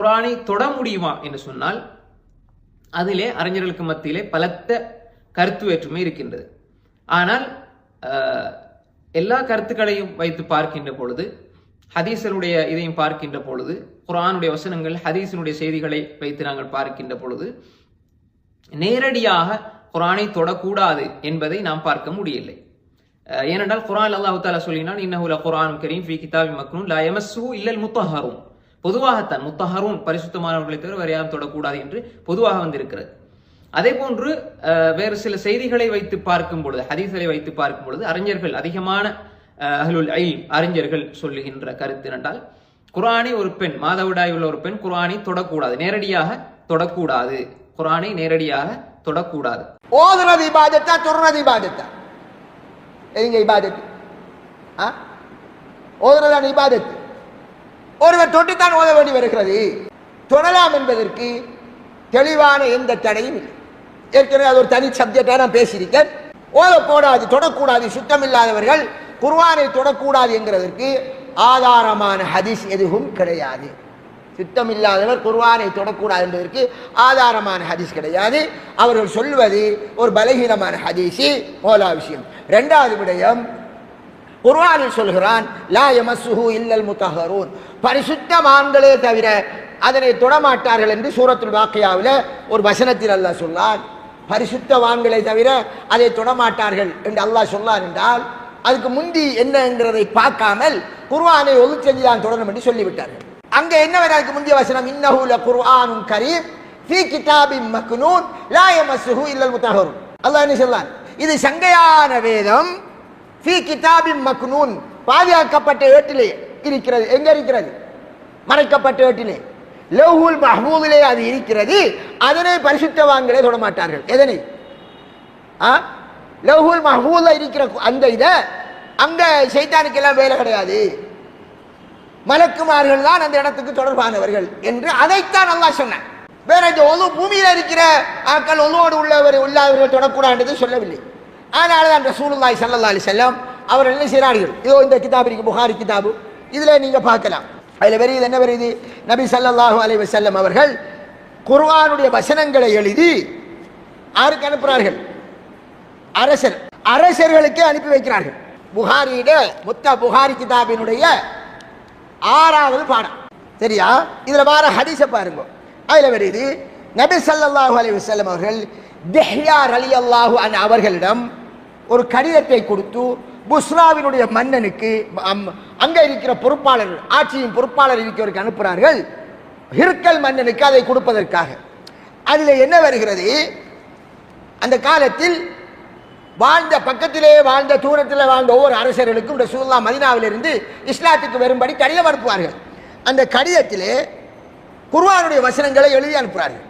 குரானை தொட முடியுமா என்று சொன்னால் அதிலே அறிஞர்களுக்கு மத்தியிலே பலத்த கருத்து வேற்றுமை இருக்கின்றது. ஆனால் எல்லா கருத்துக்களையும் வைத்து பார்க்கின்ற பொழுது ஹதீசனுடைய இதையும் பார்க்கின்ற பொழுது குரானுடைய வசனங்கள் ஹதீசனுடைய செய்திகளை வைத்து நாங்கள் பார்க்கின்ற பொழுது நேரடியாக குரானை தொடக்கூடாது என்பதை நாம் பார்க்க முடியவில்லை. ஏனென்றால் குரான் அல்லாஹ் தாலா சொல்லினான் இன்னஹுல குரான் கரீம் ஃபி கிதாபி மக்னூன் லா யமஸ்ஸுஹு இல்லல் முத்தஹரும் பொதுவாகத்தான் முத்தஹரூன் பரிசுத்தமானவர்களை தவிர வேறு யாரும் தொடக்கூடாது என்று பொதுவாக வந்திருக்கிறது. அதே போன்று வேறு சில செய்திகளை வைத்து பார்க்கும் பொழுது ஹதீஸ்களை வைத்து பார்க்கும் பொழுது அறிஞர்கள் அதிகமான அஹ், அஹ்லுல் அறிஞர்கள் சொல்லுகின்ற கருத்து என்றால் குரானை ஒரு பெண் மாதவிடாய் உள்ள ஒரு பெண் குரானை தொடக்கூடாது. நேரடியாக தொடக்கூடாது. குரானை நேரடியாக தொடக்கூடாது. ஓதுறது இபாதத்தா தொடர்றது இபாதத்தா? எதுங்க இபாதத்து? ஆ? ஓதுறதான இபாதத்து? ஒருவர் தொட்டுத்தான் ஓத வேண்டி வருகிறது. தொடலாம் என்பதற்கு தெளிவான எந்த தடையும் இல்லை. ஏற்கனவே அது ஒரு தனி சப்ஜெக்டாக நான் பேசியிருக்கேன். ஓதக்கூடாது தொடக்கூடாது சுத்தமில்லாதவர்கள் குர்வானை தொடக்கூடாது என்கிறதற்கு ஆதாரமான ஹதீஸ் எதுவும் கிடையாது. சுத்தமில்லாதவர் குர்வானை தொடக்கூடாது என்பதற்கு ஆதாரமான ஹதீஸ் கிடையாது. அவர்கள் சொல்வது ஒரு பலகீனமான ஹதீஸு மோலா விஷயம். ரெண்டாவது விடயம் குர்வானில் சொல்கிறான் லா யமஸ்ஸுஹு இல்லல் முத்தஹரூன். பரிசுத்தமான்களே தவிர அதனை தொடமாட்டார்கள் என்று சூரத்துல் வாக்கையாவில் ஒரு வசனத்தில் அல்லாஹ் சொன்னான் பரிசுத்தவான்களை தவிர அதை தொடமாட்டார்கள் என்று அல்லாஹ் சொன்னான் என்றால் அதுக்கு முந்தி என்னங்கிறதை பார்க்காமல் குர்வானை ஒது செஞ்சு தான் தொடரும் என்று சொல்லிவிட்டார்கள். அங்க என்ன வர அதுக்கு முந்தைய வசனம் இன்னஹூல குர்ஆனும் கரீம் ஃபீ கிதாபின் மக்னூன் லா யமஸ்ஸுஹு இல்லல் முத்தஹரூன். அல்லாஹ் என்ன சொன்னான் இது சங்கையான வேதம் ஃபி கிதாபின் மக்னூன் பாதுகாக்கப்பட்ட ஏட்டிலே இருக்கிறது எங்க இருக்கிறது மறைக்கப்பட்ட ஏட்டிலே லவ்ஹுல் மஹ்பூதிலே அது இருக்கிறது அதனை பரிசுத்தவான்களே தொட மாட்டார்கள் எதனை ஆ லவ்ஹுல் மஹ்பூல இருக்கிற அந்த இதை அங்கே சைத்தானுக்கெல்லாம் வேலை கிடையாது மலக்குமார்கள் தான் அந்த இடத்துக்கு தொடர்பானவர்கள் என்று அதைத்தான் நல்லா சொன்னேன் வேற இந்த ஒது பூமியில் இருக்கிற ஆட்கள் ஒதுவோடு உள்ளவர் உள்ளவர்கள் தொடக்கூடாது சொல்லவில்லை அதனால தான் ரசூலுல்லாய் சல்லா அலி செல்லம் அவர் என்ன செய்கிறார்கள் இதோ இந்த கிதாப் இருக்குது புகாரி கிதாபு. இதில் நீங்கள் பார்க்கலாம். அதில் வருது என்ன வருது நபி ஸல்லல்லாஹு அலி செல்லம் அவர்கள் குர்வானுடைய வசனங்களை எழுதி யாருக்கு அனுப்புகிறார்கள் அரசர் அரசர்களுக்கே அனுப்பி வைக்கிறார்கள். புகாரியிட முத்த புகாரி கிதாபினுடைய ஆறாவது பாடம். சரியா? இதில் வார ஹதீஸ பாருங்க. அதில் வருது நபி ஸல்லல்லாஹு அலி செல்லம் அவர்கள் அலி அல்லாஹு அன் அவர்களிடம் ஒரு கடிதத்தை கொடுத்து புஸ்ராவினுடைய மன்னனுக்கு அம்- இருக்கிற பொறுப்பாளர்கள் ஆட்சியின் பொறுப்பாளர் இருக்கிறவருக்கு அனுப்புகிறார்கள் ஹிர்கல் மன்னனுக்கு அதை கொடுப்பதற்காக. அதில் என்ன வருகிறது? அந்த காலத்தில் வாழ்ந்த பக்கத்திலே வாழ்ந்த தூரத்தில் வாழ்ந்த ஒவ்வொரு அரசர்களுக்கும் ரசூல்லா மதினாவிலிருந்து இஸ்லாத்துக்கு வரும்படி கடிதம் அனுப்புவார்கள். அந்த கடிதத்திலே குர்வானுடைய வசனங்களை எழுதி அனுப்புகிறார்கள்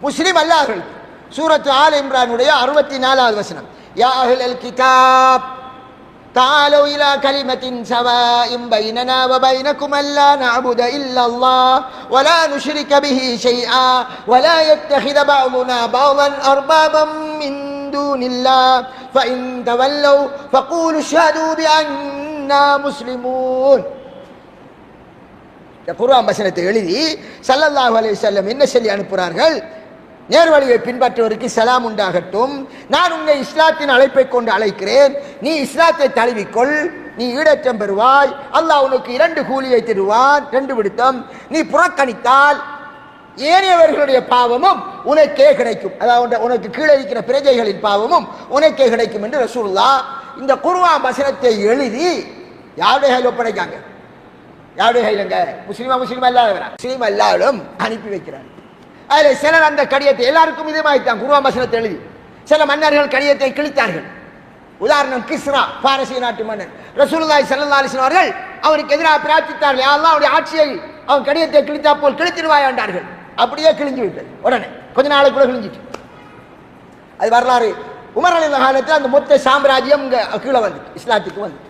முஸ்லீம் அல்லாஹர்கள் சூரத் ஆல் இம்ரானுடைய அறுபத்தி நாலாவது வசனம். யா அஹ்லல் கிதாப் تعالوا إلى كلمة سواء بيننا وبينكم ألا نعبد إلا الله ولا نشرك به شيئا ولا يتخذ بعضنا بعضا أربابا من دون الله فإن تولوا فقولوا اشهدوا بأننا مسلمون இந்த குர்ஆன் வசனத்தை எழுதி ஸல்லல்லாஹு அலைஹி வஸல்லம் என்ன சொல்லி அனுப்புகிறார்கள் நேர்வழியை பின்பற்றுவதற்கு சலாம் உண்டாகட்டும். நான் உன்னை இஸ்லாத்தின் அழைப்பை கொண்டு அழைக்கிறேன். நீ இஸ்லாத்தை தழுவிக்கொள். நீ ஈடற்றம் பெறுவாய். அல்லாஹ் உனக்கு இரண்டு கூலியை தருவான். ரெண்டு விடுத்தம். நீ புறக்கணித்தால் ஏனையவர்களுடைய பாவமும் உனக்கே கிடைக்கும். அதாவது உனக்கு கீழே இருக்கிற பிரஜைகளின் பாவமும் உனக்கே கிடைக்கும் என்று ரசூல்லா இந்த குருவா வசனத்தை எழுதி யாருடைய கையில் ஒப்படைக்காங்க? யாருடைய கையிலங்க? முஸ்லீமா முஸ்லீமா இல்லாதவரா? முஸ்லீம் எல்லாரும் அனுப்பி வைக்கிறார். அதில் சிலர் அந்த கடிதத்தை எல்லாருக்கும் இதமாய்த்தான் குருவா வசனத்தை எழுதி. சில மன்னர்கள் கடிதத்தை கிழித்தார்கள். உதாரணம் கிஸ்ரா பாரசீக நாட்டு மன்னர் ரசூலுல்லாஹி ஸல்லல்லாஹு அலைஹி அவர்கள் அவருக்கு எதிராக பிரார்த்தித்தார்கள். யாரெல்லாம் அவருடைய ஆட்சியை அவன் கடிதத்தை கிழித்தா போல் கிழித்திடுவாய் என்றார்கள். அப்படியே கிழிஞ்சு விட்டது. உடனே கொஞ்ச நாளைக்குள்ள கிழிஞ்சிட்டு. அது வரலாறு. உமர் அலி காலத்தில் அந்த மொத்த சாம்ராஜ்யம் இங்கே கீழே வந்துட்டு இஸ்லாத்துக்கு வந்துட்டு.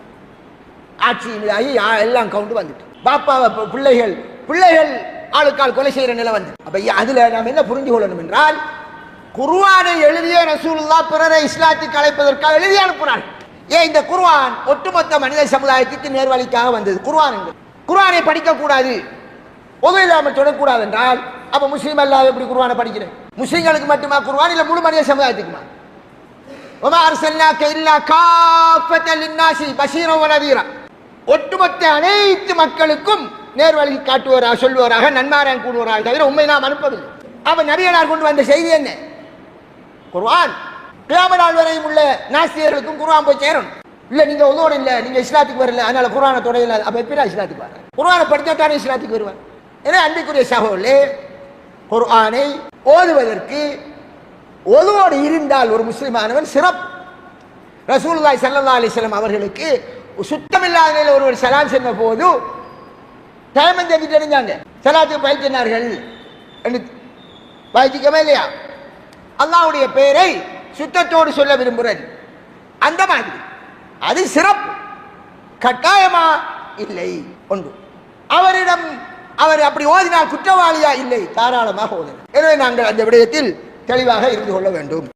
ஆட்சி ஆகி எல்லாம் கவுண்டு வந்துட்டு. பாப்பாவை பிள்ளைகள் பிள்ளைகள் ஆளுக்கால் கொலை செய்கிற நிலை வந்து அப்போ அதில் நாம் என்ன புரிஞ்சு கொள்ளணும் என்றால் குருவானை எழுதிய ரசூலுல்லா பிறரை இஸ்லாத்துக்கு கலைப்பதற்காக எழுதி அனுப்புனார் ஏன் இந்த குருவான் ஒட்டுமொத்த மனித சமுதாயத்திற்கு நேர்வழிக்காக வந்தது? குர்வான் என்று குர்வானை படிக்கக்கூடாது. உதவி இல்லாமல் தொடக்கூடாது என்றால் அப்போ முஸ்லீம் அல்லாத எப்படி குருவானை படிக்கிறேன் முஸ்லீம்களுக்கு மட்டுமா குர்வான் இல்லை முழு மனித சமுதாயத்துக்குமா? ஒமா அரசல்லாக்க இல்லா காஃபத்தல் இன்னாசி பஷீரோ நவீரா ஒட்டுமொத்த அனைத்து மக்களுக்கும் நேர்வழி காட்டுவராக சொல்வராக நன்மாரன் கூடுவராக தவிர உண்மை நாம் அனுப்பவில்லை. அவன் நபியனார் கொண்டு வந்த செய்தி என்ன? குர்வான் கிளாம நாள் வரையும் உள்ள நாஸ்தியர்களுக்கும் குர்வான் போய் சேரணும். இல்லை நீங்கள் உதவணும் இல்லை நீங்கள் இஸ்லாத்துக்கு வரல அதனால குரானை தொடையில அப்போ எப்படிடா இஸ்லாத்துக்கு வர குர்ஆனை படித்தா தானே இஸ்லாத்துக்கு வருவார் ஏன்னா அன்பிற்குரிய சகோலே குர்ஆனை ஓதுவதற்கு ஒதுவோடு இருந்தால் ஒரு முஸ்லிமானவன் சிறப்பு. ரசூல்லாய் சல்லா அலிஸ்லாம் அவர்களுக்கு சுத்தமில்லாத நிலையில் ஒருவர் சலாம் சென்ற போது டைம் தெரிஞ்சுட்டு தெரிஞ்சாங்க சலாத்துக்கு பயிற்சினார்கள் என்று இல்லையா? அல்லாவுடைய பெயரை சுத்தத்தோடு சொல்ல விரும்புகிறது அந்த மாதிரி. அது சிறப்பு. கட்டாயமா இல்லை. ஒன்று. அவரிடம் அவர் அப்படி ஓதினால் குற்றவாளியா? இல்லை. தாராளமாக ஓதினார் எனவே நாங்கள் அந்த விடயத்தில் தெளிவாக இருந்து கொள்ள வேண்டும்.